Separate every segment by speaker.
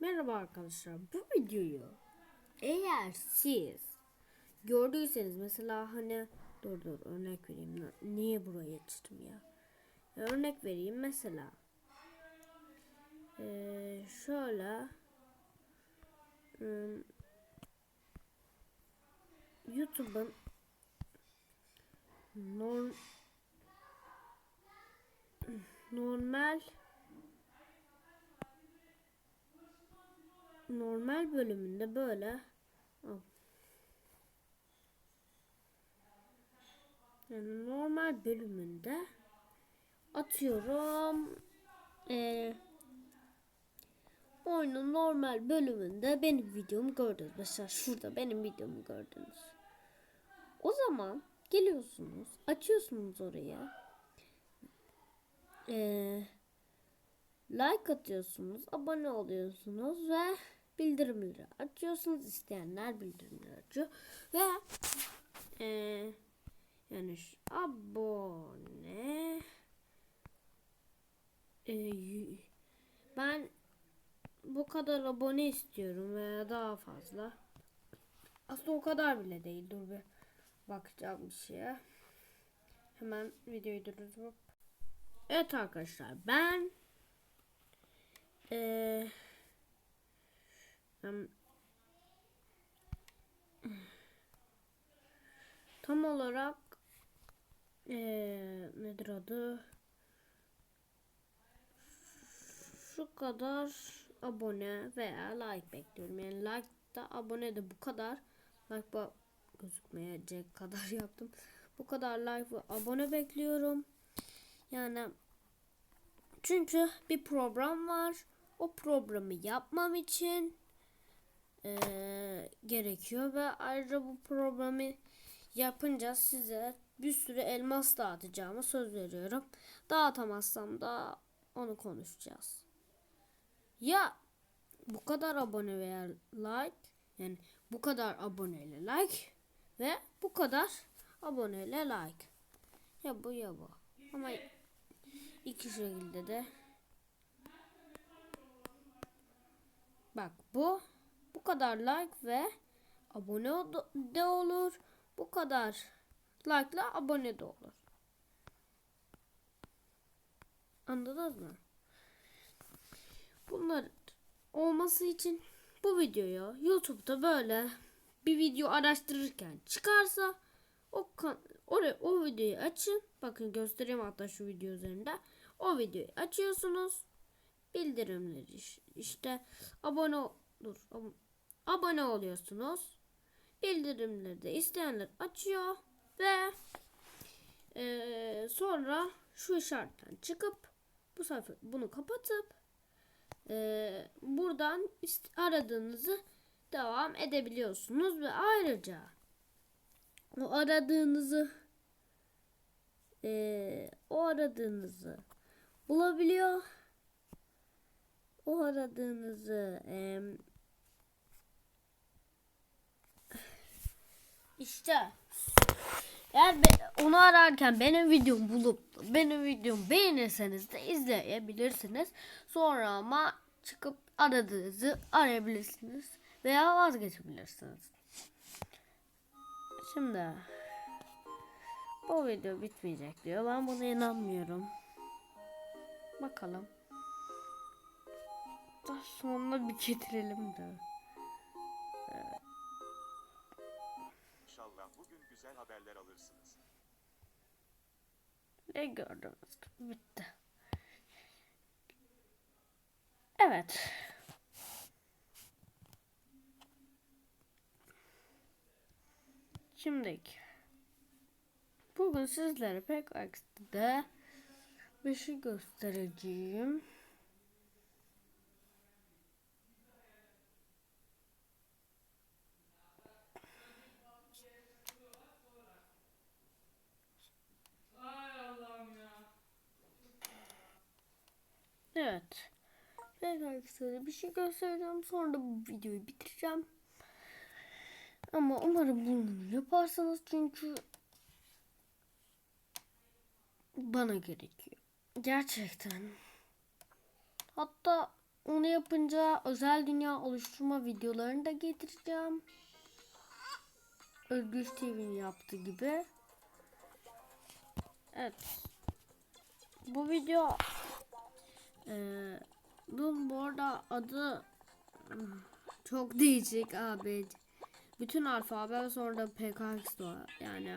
Speaker 1: Merhaba arkadaşlar. Bu videoyu eğer siz gördüyseniz mesela hani dur dur örnek vereyim. Niye buraya açtım ya? Örnek vereyim mesela. Ee, şöyle YouTube'un norm, normal normal bölümünde böyle yani normal bölümünde atıyorum eee oyunun normal bölümünde benim videomu gördünüz. Mesela şurada benim videomu gördünüz. O zaman geliyorsunuz, açıyorsunuz oraya. Eee like atıyorsunuz, abone oluyorsunuz ve bildirimleri açıyorsunuz. İsteyenler bildirimleri açıyor ve eee yani şu abone y- ben bu kadar abone istiyorum veya daha fazla. Aslında o kadar bile değil. Dur bir bakacağım bir şeye. Hemen videoyu durdurup. Evet arkadaşlar ben eee em, tam olarak eee nedir adı? Şu kadar abone veya like bekliyorum. Yani like da abone de bu kadar. Like bu gözükmeyecek kadar yaptım. Bu kadar like ve abone bekliyorum. Yani çünkü bir program var. O programı yapmam için eee, gerekiyor ve ayrıca bu programı yapınca size bir sürü elmas dağıtacağıma söz veriyorum. Dağıtamazsam da onu konuşacağız. Ya bu kadar abone veya like yani bu kadar aboneyle like ve bu kadar aboneyle like. Ya bu ya bu. Ama iki şekilde de bak bu kadar like ve abone de olur. Bu kadar like ile abone de olur. Anladınız mı? Bunlar olması için bu videoyu YouTube'da böyle bir video araştırırken çıkarsa o oraya o videoyu açın. Bakın göstereyim hatta şu video üzerinde. O videoyu açıyorsunuz. Bildirimleri iş- işte abone ol- dur ab- abone oluyorsunuz. Bildirimleri de isteyenler açıyor ve eee, sonra şu işaretten çıkıp bu sayfa bunu kapatıp eee, buradan aradığınızı devam edebiliyorsunuz ve ayrıca o aradığınızı eee, o aradığınızı bulabiliyor. O aradığınızı em, işte eğer onu ararken benim videomu bulup benim videomu beğenirseniz de izleyebilirsiniz. Sonra ama çıkıp aradığınızı arayabilirsiniz veya vazgeçebilirsiniz. Şimdi bu video bitmeyecek diyor. Ben buna inanmıyorum. Bakalım. Daha sonuna bir getirelim de.
Speaker 2: Haberler alırsınız.
Speaker 1: Ne gördünüz bitti. Evet. Şimdi bugün sizlere pek akside bir şey göstereceğim. Evet. Tekrar size bir şey göstereceğim. Sonra da bu videoyu bitireceğim. Ama umarım bunu yaparsınız çünkü bana gerekiyor. Gerçekten. Hatta Onu yapınca özel dünya oluşturma videolarını da getireceğim. Özgür TV'nin yaptığı gibi. Evet. Bu video eee bunun bu arada adı çok değişik abi. Bütün alfabe sonra PKX var. Yani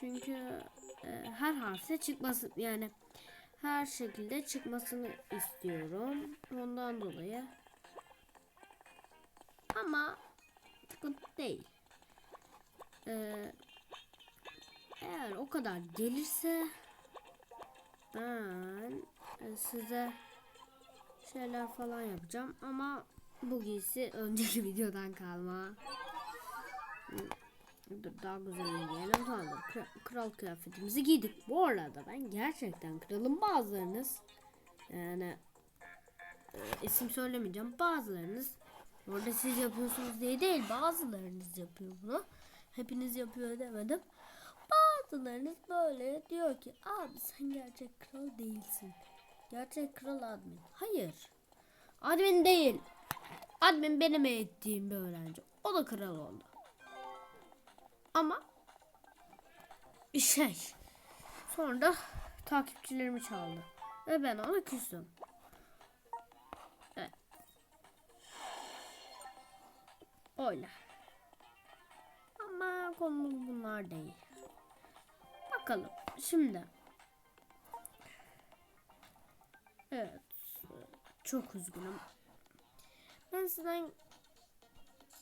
Speaker 1: çünkü e, her harfte çıkması yani her şekilde çıkmasını istiyorum. Ondan dolayı. Ama sıkıntı değil. Ee, eğer o kadar gelirse ben e, size şeyler falan yapacağım ama bu giysi önceki videodan kalma. Dur daha güzel giyelim. Kra- Kral kıyafetimizi giydik. Bu arada ben gerçekten kralım bazılarınız yani e, isim söylemeyeceğim bazılarınız orada siz yapıyorsunuz diye değil bazılarınız yapıyor bunu. Hepiniz yapıyor demedim. Bazılarınız böyle diyor ki abi sen gerçek kral değilsin. Gerçek kral admin. Hayır. Admin değil. Admin benim eğittiğim bir öğrenci. O da kral oldu. Ama şey sonra da takipçilerimi çaldı. Ve ben ona küstüm. Evet. Öyle. Ama konumuz bunlar değil. Bakalım. Şimdi. Evet. Çok üzgünüm. Ben sizden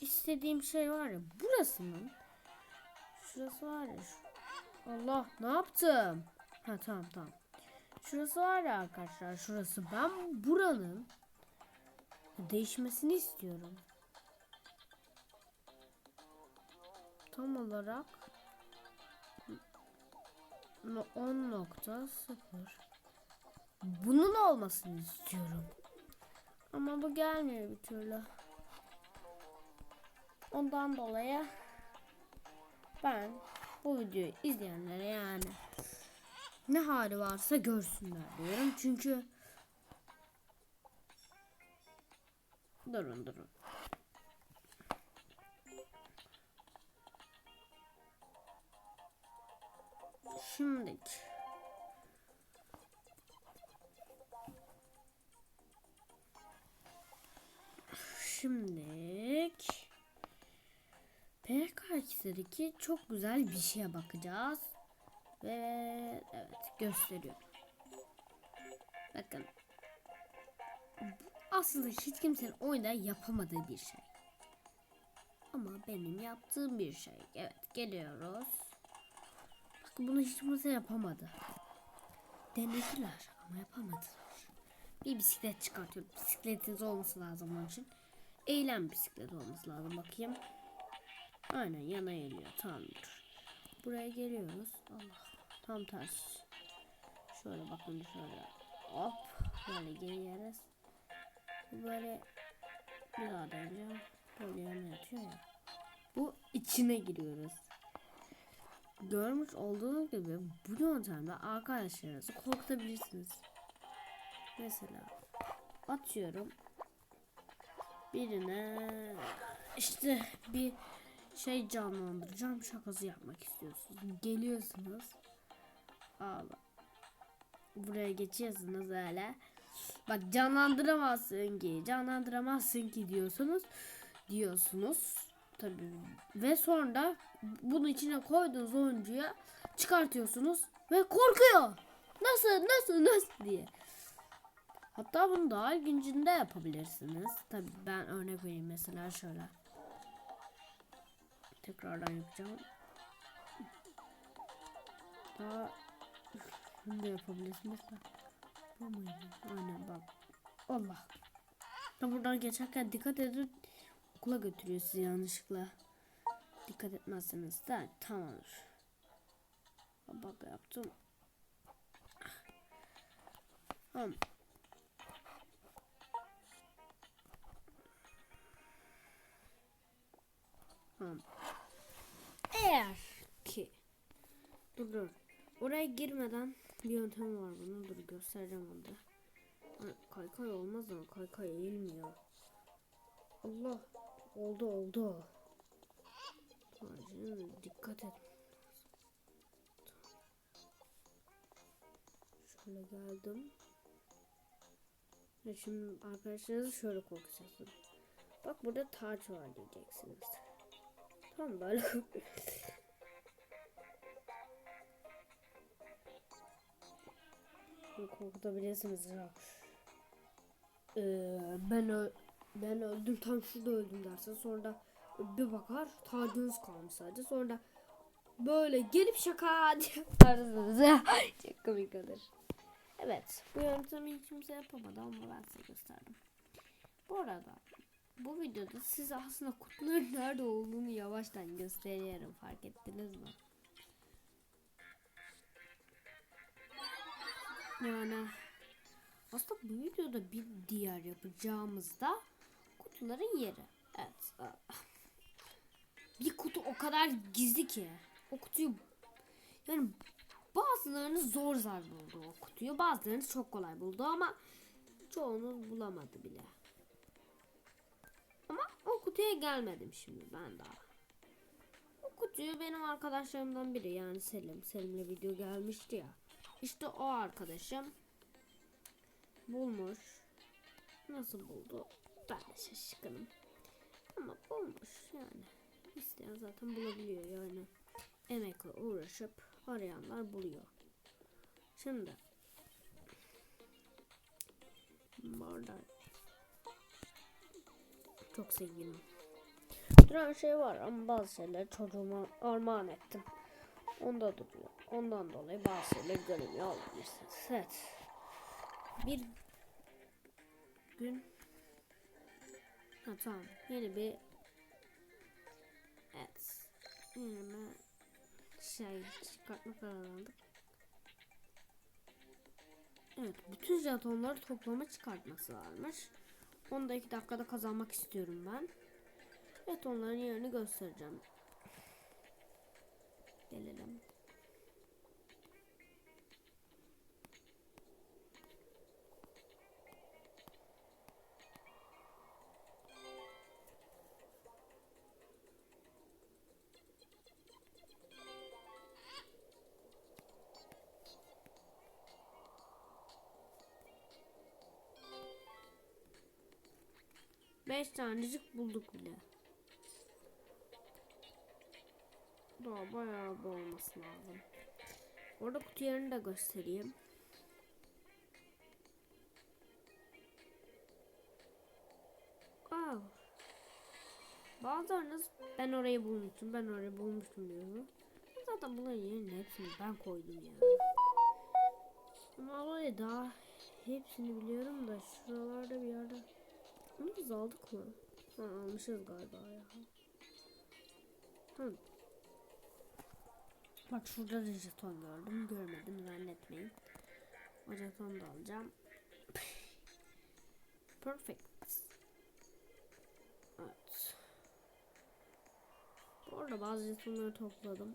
Speaker 1: istediğim şey var ya burasının Şurası var ya. Allah ne yaptım? Ha tamam tamam. Şurası var ya arkadaşlar şurası. Ben buranın değişmesini istiyorum. Tam olarak no- 10.0 Bunun olmasını istiyorum. Ama bu gelmiyor bir türlü. Ondan dolayı ben bu videoyu izleyenlere yani ne hali varsa görsünler diyorum. Çünkü durun durun. Şimdi PK2'deki çok güzel bir şeye bakacağız. Ve evet gösteriyorum. Bakın. Aslında hiç kimsenin oyunda yapamadığı bir şey. Ama benim yaptığım bir şey. Evet geliyoruz. Bakın bunu hiç kimse yapamadı. Denediler ama yapamadılar. Bir bisiklet çıkartıyorum. Bisikletiniz olması lazım onun için. Eğlen bisiklet olması lazım bakayım. Aynen yana eğiliyor. Tamamdır. Buraya geliyoruz. Allah. Tam ters. Şöyle bakın şöyle. Hop. Böyle. Bu böyle bir daha deneyeceğim. Böyle yana yatıyor ya. Bu içine giriyoruz. Görmüş olduğunuz gibi bu yöntemde arkadaşlarınızı korkutabilirsiniz. Mesela atıyorum birine işte bir şey canlandıracağım şakası yapmak istiyorsunuz. Geliyorsunuz. Allah. Buraya geçiyorsunuz öyle. Bak canlandıramazsın ki, canlandıramazsın ki diyorsunuz. Diyorsunuz. Tabii. Ve sonra bunu içine koyduğunuz oyuncuya çıkartıyorsunuz ve korkuyor. Nasıl, nasıl, nasıl diye. Hatta bunu daha ilgincinde yapabilirsiniz. Tabii ben örnek vereyim mesela şöyle. Tekrardan yapacağım. Daha şunu da yapabilirsiniz de. Bu muydu? Aynen bak. Allah. Ya buradan geçerken dikkat edin. Okula götürüyor sizi yanlışlıkla. Dikkat etmezseniz de tamamdır. Bak yaptım. Tamam. Tamam. Eğer ki dur dur oraya girmeden bir yöntem var bunu dur göstereceğim onu da. Kaykay olmaz ama kaykay eğilmiyor. Allah oldu oldu. Tacım dikkat et. Şöyle geldim. Ve şimdi arkadaşlarınızı şöyle korkutacaksınız. Bak burada taç var diyeceksiniz. Tamam böyle. Korkutabilirsiniz ya. Ee, ben ben öldüm tam şurada öldüm derse sonra da bir bakar tacınız kalmış sadece sonra da böyle gelip şaka diye yaparsınız ya. Çok komik olur. Evet bu yöntemi kimse yapamadı ama ben size gösterdim. Bu arada bu videoda size aslında kutuların nerede olduğunu yavaştan gösteriyorum fark ettiniz mi? Yani aslında bu videoda bir diğer yapacağımız da kutuların yeri. Evet. aa. Bir kutu o kadar gizli ki. O kutuyu yani bazılarınız zor zar buldu o kutuyu. Bazılarınız çok kolay buldu ama çoğunuz bulamadı bile. Ama o kutuya gelmedim şimdi ben daha. O kutuyu benim arkadaşlarımdan biri yani Selim. Selim'le video gelmişti ya. İşte o arkadaşım bulmuş. Nasıl buldu? Ben de şaşkınım. Ama bulmuş yani. İsteyen zaten bulabiliyor yani. Emekle uğraşıp arayanlar buluyor. Şimdi Bardak çok zenginim. Duran şey var ama bazı şeyleri çocuğuma armağan ettim. Onda duruyor. Ondan dolayı bazı şeyleri göremiyor olabilirsiniz. Evet. Bir gün ha, tamam. Yeni bir evet. Yeni bir şey çıkartma kararı aldık. Evet. Bütün jetonları toplama çıkartması varmış. 10 2 dakikada kazanmak istiyorum ben. Evet onların yerini göstereceğim. Gelelim. Beş tanecik bulduk bile. Daha bayağı bir olması lazım. Orada kutu yerini göstereyim. Aa. Bazılarınız ben orayı bulmuştum, ben orayı bulmuştum diyor. Zaten bunların yerine hepsini ben koydum ya. Ama orayı daha hepsini biliyorum da şuralarda bir yerde. Bunu biz aldık mı? Ha, almışız galiba ya. Hı. Bak şurada da jeton gördüm. Görmedim zannetmeyin. O jetonu da alacağım. Perfect. Evet. Bu arada bazı jetonları topladım.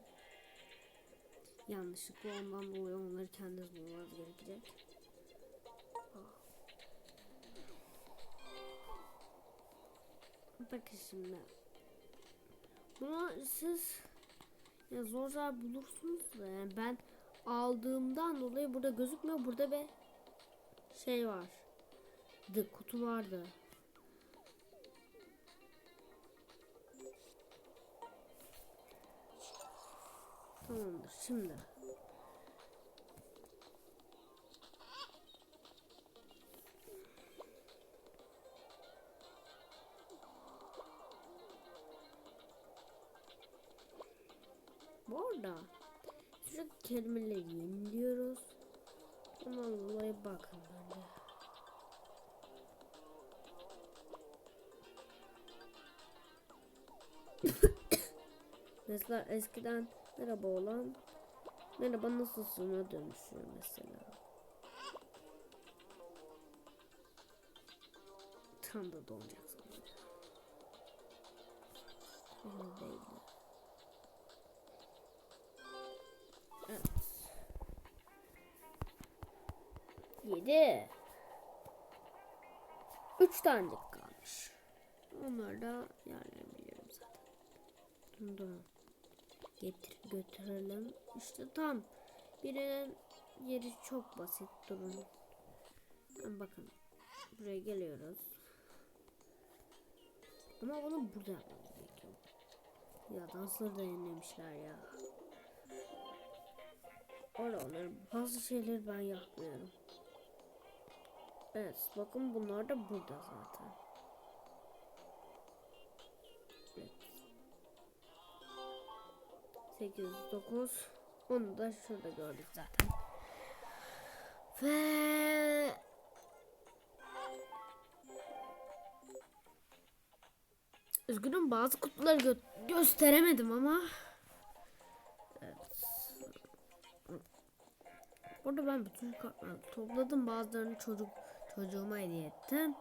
Speaker 1: Yanlışlıkla ondan dolayı onları kendiniz bulmanız gerekecek. Bakın şimdi. Bunu siz ya zor zor bulursunuz da yani ben aldığımdan dolayı burada gözükmüyor. Burada bir şey var. The kutu vardı. Tamamdır. Şimdi Bu arada sürekli kelimeleri yeniliyoruz. Ondan dolayı bakın bence. mesela eskiden merhaba olan merhaba nasılsın'a dönüşüyor mesela. Tam da donacak sanırım. Değil. Yedi. Üç tanecik kalmış. Onları da yerleyebilirim zaten. Dur, dur. Getir götürelim. İşte tam. Birinin yeri çok basit. Durun. Bakın. Buraya geliyoruz. Ama bunu burada yapmamız gerekiyor. Ya dansları da yenilemişler ya. Oraları bazı şeyleri ben yapmıyorum. Evet bakın bunlar da burada zaten. Evet. 8, 9, onu da şurada gördük zaten. Ve Üzgünüm bazı kutuları gö- gösteremedim ama. Burada ben bütün kartları topladım bazılarını çocuk çocuğuma hediye ettim.